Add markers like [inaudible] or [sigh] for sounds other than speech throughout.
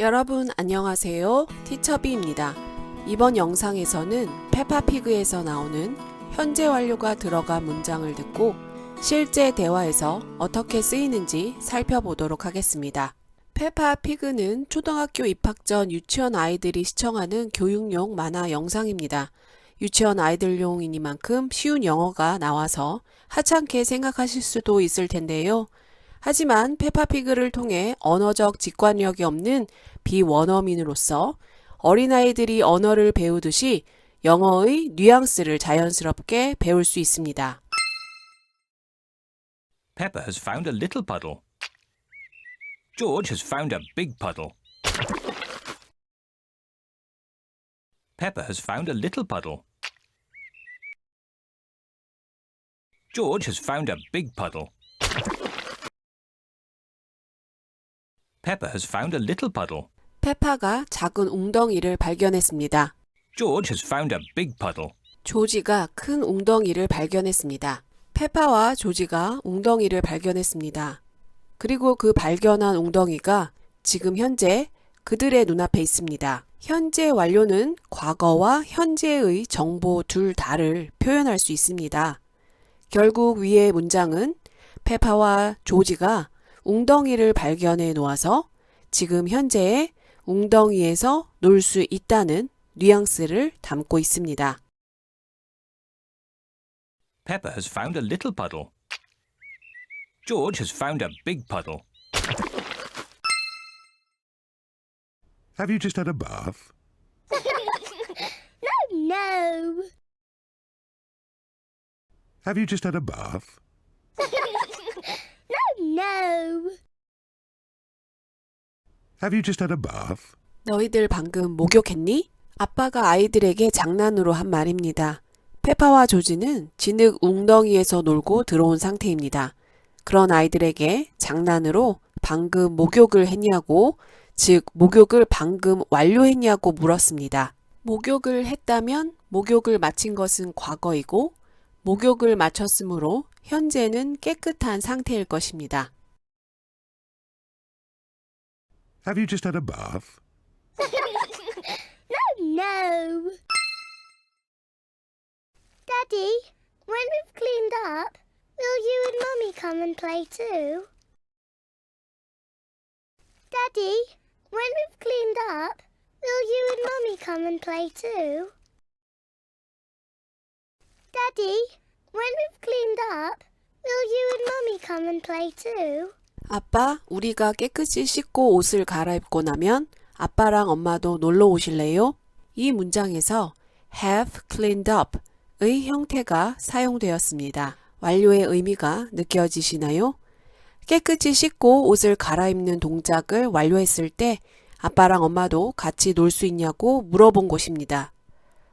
여러분 안녕하세요. 티처비입니다. 이번 영상에서는 페파피그에서 나오는 현재 완료가 들어간 문장을 듣고 실제 대화에서 어떻게 쓰이는지 살펴보도록 하겠습니다. 페파피그는 초등학교 입학 전 유치원 아이들이 시청하는 교육용 만화 영상입니다. 유치원 아이들용이니만큼 쉬운 영어가 나와서 하찮게 생각하실 수도 있을 텐데요. 하지만 페파피그를 통해 언어적 직관력이 없는 비원어민으로서 어린아이들이 언어를 배우듯이 영어의 뉘앙스를 자연스럽게 배울 수 있습니다. Pepper has found a little puddle. George has found a big puddle. Pepper has found a little puddle. George has found a big puddle. Pepper has found a little puddle. 페파가 작은 웅덩이를 발견했습니다. George has found a big puddle. 조지가 큰 웅덩이를 발견했습니다. 페파와 조지가 웅덩이를 발견했습니다. 그리고 그 발견한 웅덩이가 지금 현재 그들의 눈앞에 있습니다. 현재 완료는 과거와 현재의 정보 둘 다를 표현할 수 있습니다. 결국 위의 문장은 페파와 조지가 웅덩이를 발견해 놓아서 지금 현재의 웅덩이에서 놀 수 있다는 뉘앙스를 담고 있습니다. Pepper has found a little puddle. George has found a big puddle. Have you just had a bath? No. Have you just had a bath? Have you just had a bath? 너희들 방금 목욕했니? 아빠가 아이들에게 장난으로 한 말입니다. 페파와 조지는 진흙 웅덩이에서 놀고 들어온 상태입니다. 그런 아이들에게 장난으로 방금 목욕을 했냐고, 즉, 목욕을 방금 완료했냐고 물었습니다. 목욕을 했다면 목욕을 마친 것은 과거이고, 목욕을 마쳤으므로 현재는 깨끗한 상태일 것입니다. Have you just had a bath? [laughs] No. No. Daddy, when we've cleaned up, will you and Mummy come and play too? Daddy, when we've cleaned up, will you and Mummy come and play too? Daddy, when we've cleaned up, will you and Mummy come and play too? 아빠, 우리가 깨끗이 씻고 옷을 갈아입고 나면 아빠랑 엄마도 놀러 오실래요? 이 문장에서 have cleaned up의 형태가 사용되었습니다. 완료의 의미가 느껴지시나요? 깨끗이 씻고 옷을 갈아입는 동작을 완료했을 때 아빠랑 엄마도 같이 놀 수 있냐고 물어본 곳입니다.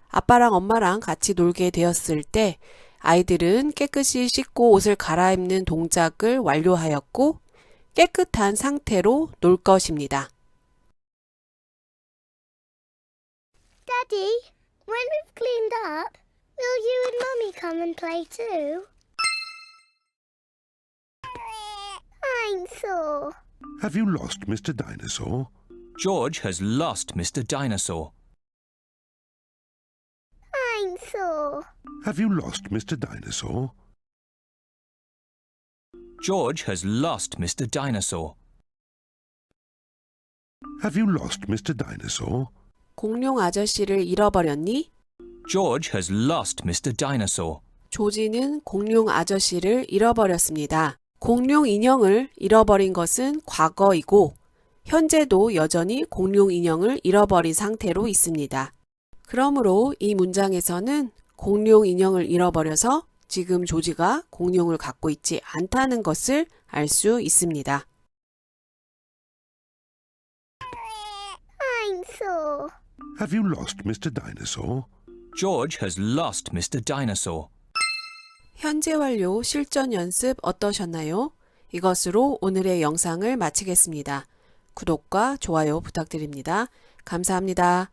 아빠랑 엄마랑 같이 놀게 되었을 때 아이들은 깨끗이 씻고 옷을 갈아입는 동작을 완료하였고 깨끗한 상태로 놀 것입니다. Daddy, when we've cleaned up, will you and Mummy come and play too? I'm sore. Have you lost Mr. Dinosaur? George has lost Mr. Dinosaur. I'm sore. Have you lost Mr. Dinosaur? George has lost Mr. Dinosaur. Have you lost Mr. Dinosaur? 공룡 아저씨를 잃어버렸니? George has lost Mr. Dinosaur. 조지는 공룡 아저씨를 잃어버렸습니다. 공룡 인형을 잃어버린 것은 과거이고, 현재도 여전히 공룡 인형을 잃어버린 상태로 있습니다. 그러므로 이 문장에서는 공룡 인형을 잃어버려서 지금 조지가 공룡을 갖고 있지 않다는 것을 알 수 있습니다. Have you lost Mr. Dinosaur? George has lost Mr. Dinosaur. 현재 완료 실전 연습 어떠셨나요? 이것으로 오늘의 영상을 마치겠습니다. 구독과 좋아요 부탁드립니다. 감사합니다.